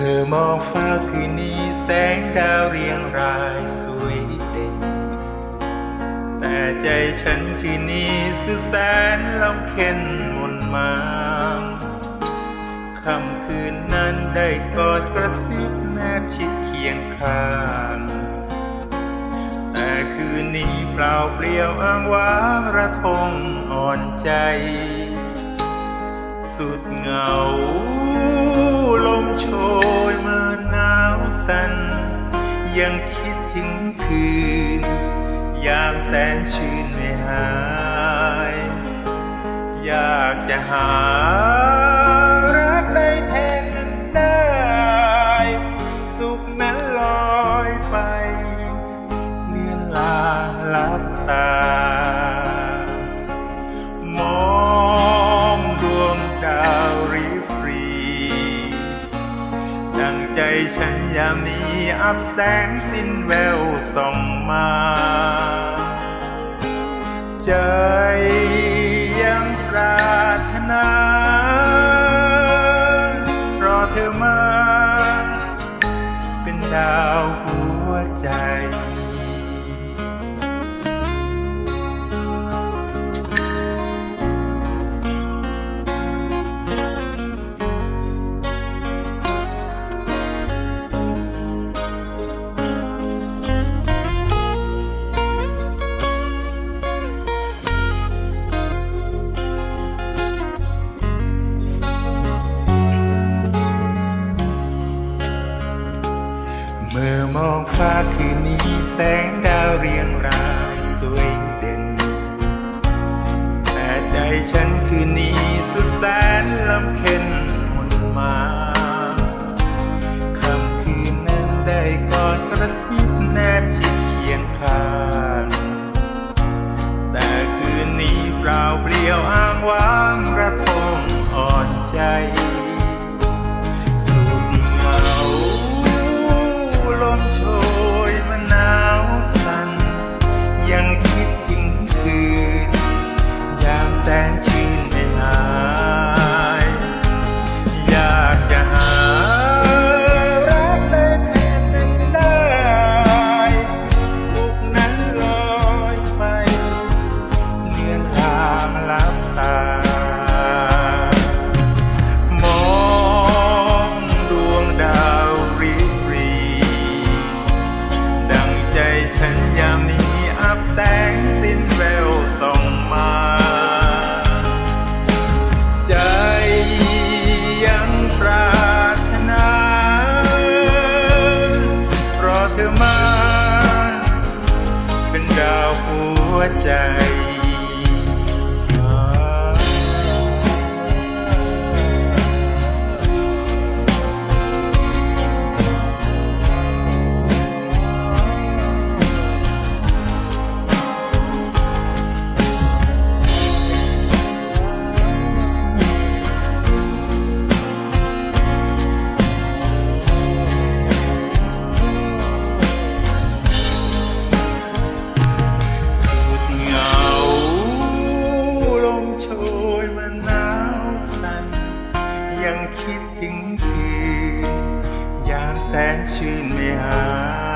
มื่อมองฟ้าคืนนี้แสงดาวเรียงรายสวยเด่น แต่ใจฉันคืนนี้สุดแสนลำเค็นมนมามค่ำคืนนั้นได้กอดกระซิบแนบชิดเคียงข้าง แต่คืนนี้เปล่าเปลี่ยวอ้างว้างระทงอ่อนใจ สุดเหงา ยังคิดถึงคืน ยามแสนชื่นไม่หาย อยากจะหารักได้แทนนั้นได้ สุขนั้นลอยไปเลือลาลับตา ใจฉันยามนี้อับแสงสิ้นแววส่องมา ใจยังปรารถนา รอเธอมา เป็นดาวหัวใจ เมื่อมองฟ้าคืนนี้แสงดาวเรียงรายสวยเด่น แต่ใจฉันคืนนี้สุดแสนลำเค็นมนมา หัวใจ คืนยามแสนชื่นไม่หา